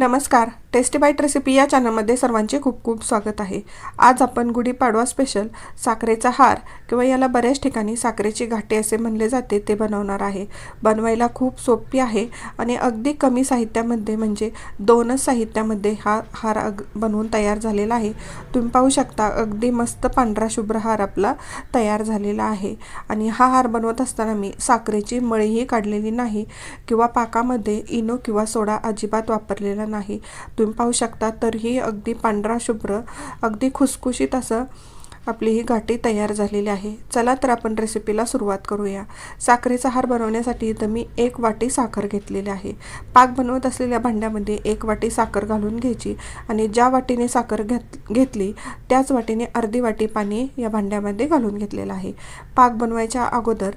नमस्कार. Tasty bite recipe या चॅनलमध्ये सर्वांचे खूप खूप स्वागत आहे. आज आपण गुढीपाडवा स्पेशल साखरेचा हार किंवा याला बऱ्याच ठिकाणी साखरेची घाटे असे म्हणले जाते ते बनवणार आहे. बनवायला खूप सोपी आहे आणि अगदी कमी साहित्यामध्ये म्हणजे दोनच साहित्यामध्ये हा हार अग बनवून तयार झालेला आहे. तुम्ही पाहू शकता अगदी मस्त पांढरा शुभ्र हार आपला तयार झालेला आहे. आणि हा हार बनवत असताना मी साखरेची मळीही काढलेली नाही किंवा पाकामध्ये इनो किंवा सोडा अजिबात वापरलेला नाही. तुम्ही पाहू शकता तरीही अगदी पांढरा शुभ्र अगदी खुसखुशीत असं आपली ही घाटी तयार झालेली आहे. चला तर आपण रेसिपीला सुरुवात करूया. साखरेचा हार बनवण्यासाठी इथं मी एक वाटी साखर घेतलेली आहे. पाक बनवत असलेल्या भांड्यामध्ये एक वाटी साखर घालून घ्यायची आणि ज्या वाटीने साखर घेत घेतली त्याच वाटीने अर्धी वाटी पाणी या भांड्यामध्ये घालून घेतलेलं आहे. पाक बनवायच्या अगोदर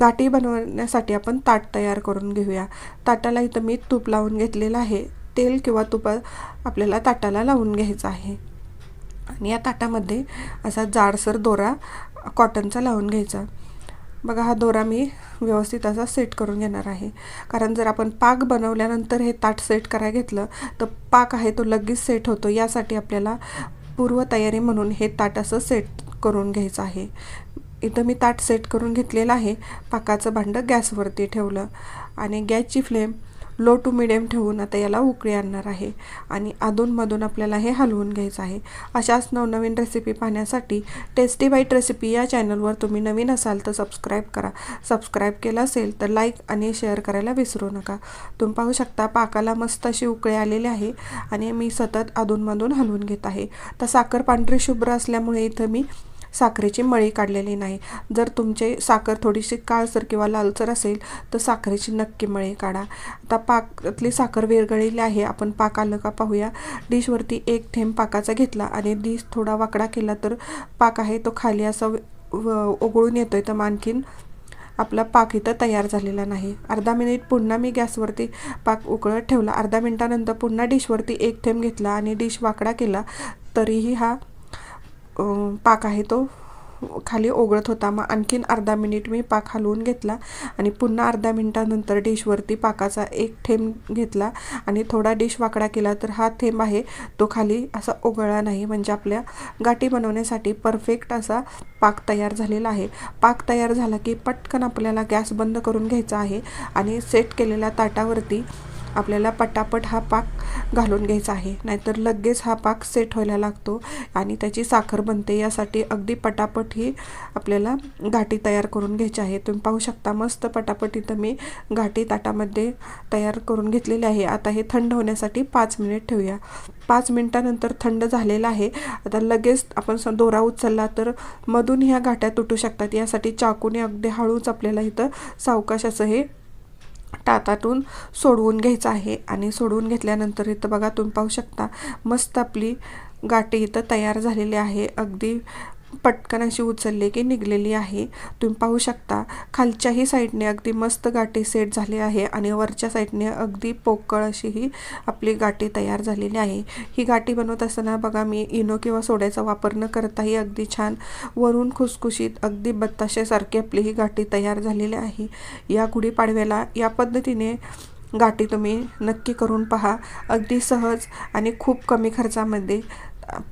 गाठी बनवण्यासाठी आपण ताट तयार करून घेऊया. ताटाला इथं मी तूप लावून घेतलेलं आहे. तेल किंवा तुपा आपल्याला ताटाला लावून घ्यायचं आहे. आणि या ताटामध्ये असा जाडसर दोरा कॉटनचा लावून घ्यायचा. बघा हा दोरा मी व्यवस्थित असा सेट करून घेणार आहे. कारण जर आपण पाक बनवल्यानंतर हे ताट सेट करायला घेतलं तर पाक आहे तो लगेच सेट होतो. यासाठी आपल्याला पूर्वतयारी म्हणून हे ताट असं सेट करून घ्यायचं आहे. इथं मी ताट सेट करून घेतलेलं आहे. पाकाचं भांडं गॅसवरती ठेवलं. आणि गॅसची फ्लेम लो टू मिडियम ठेवून आता याला उकळी आणणार आहे. आणि अधूनमधून आपल्याला हे हलवून घ्यायचं आहे. अशाच नवनवीन रेसिपी पाहण्यासाठी टेस्टी बाईट रेसिपी या चॅनलवर तुम्ही नवीन असाल तर सबस्क्राईब करा. सबस्क्राईब केलं असेल तर लाईक आणि शेअर करायला विसरू नका. तुम्ही पाहू शकता पाकाला मस्त अशी उकळी आलेली आहे आणि मी सतत अधूनमधून हलवून घेत आहे. तर साखर पांढरी शुभ्र असल्यामुळे इथं मी साखरेची मळी काढलेली नाही. जर तुमचे साखर थोडीशी काळसर किंवा लालसर असेल तर साखरेची नक्की मळी काढा. आता पाकातली साखर विरघळलेली आहे. आपण पाक आलं का पाहूया. डिशवरती एक थेंब पाकाचा घेतला आणि डिश थोडा वाकडा केला तर पाक आहे तो खाली असा ओघळून येतो आहे तर आणखीन आपला पाक इथं तयार झालेला नाही. अर्धा मिनिट पुन्हा मी गॅसवरती पाक उकळत ठेवला. अर्धा मिनटानंतर पुन्हा डिशवरती एक थेंब घेतला आणि डिश वाकडा केला. तरीही हा पाक आहे तो खाली ओघळत होता. मग आणखीन अर्धा मिनिट मी पाक हलवून घेतला आणि पुन्हा अर्धा मिनटानंतर डिशवरती पाकाचा एक थेंब घेतला आणि थोडा डिश वाकडा केला तर हा थेंब आहे तो खाली असा ओघळला नाही. म्हणजे आपल्या गाठी बनवण्यासाठी परफेक्ट असा पाक तयार झालेला आहे. पाक तयार झाला की पटकन आपल्याला गॅस बंद करून घ्यायचा आहे आणि सेट केलेल्या ताटावरती आपल्याला पटापट हा पाक घालून घ्यायचा आहे. नाहीतर लगेच हा पाक सेट व्हायला लागतो आणि त्याची साखर बनते. यासाठी अगदी पटापट ही आपल्याला घाटी तयार करून घ्यायची आहे. तुम्ही पाहू शकता मस्त पटापट इथं मी घाटी ताटामध्ये तयार करून घेतलेली आहे. आता हे थंड होण्यासाठी पाच मिनिट ठेवूया. पाच मिनटानंतर थंड झालेलं आहे. आता लगेच आपण दोरा उचलला तर मधून ह्या घाट्या तुटू शकतात. यासाठी चाकूने अगदी हळूच आपल्याला इथं सावकाश असं हे ताटातून सोडवून घ्यायचं आहे. आणि सोडवून घेतल्यानंतर इथं बघा तुम्ही पाहू शकता मस्त आपली गाठी इथं तयार झालेली आहे. अगदी पटकन अशी उचलली की निघलेली आहे. तुम्ही पाहू शकता खालच्याही साईडने अगदी मस्त गाठी सेट झाली आहे आणि वरच्या साईडने अगदी पोकळ अशी ही आपली गाठी तयार झालेली आहे. ही गाठी बनवत असताना बघा मी इनो किंवा सोड्याचा वापर न करताही अगदी छान वरून खुसखुशीत अगदी बत्ताशेसारखी आपली ही गाठी तयार झालेली आहे. या गुढीपाडव्याला या पद्धतीने गाठी तुम्ही नक्की करून पहा. अगदी सहज आणि खूप कमी खर्चामध्ये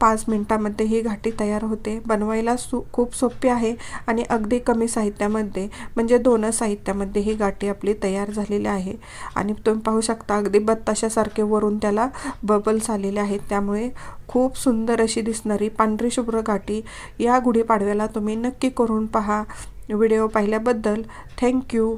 पाच मिनटामध्ये ही घाटी तयार होते. बनवायला सु खूप सोपी आहे आणि अगदी कमी साहित्यामध्ये म्हणजे दोनच साहित्यामध्ये ही गाठी आपली तयार झालेली आहे. आणि तुम्ही पाहू शकता अगदी बत्ताशासारखे वरून त्याला बबल्स आलेले आहेत. त्यामुळे खूप सुंदर अशी दिसणारी पांढरी शुभ्र गाठी या गुढीपाडव्याला तुम्ही नक्की करून पहा. व्हिडिओ पाहिल्याबद्दल थँक्यू.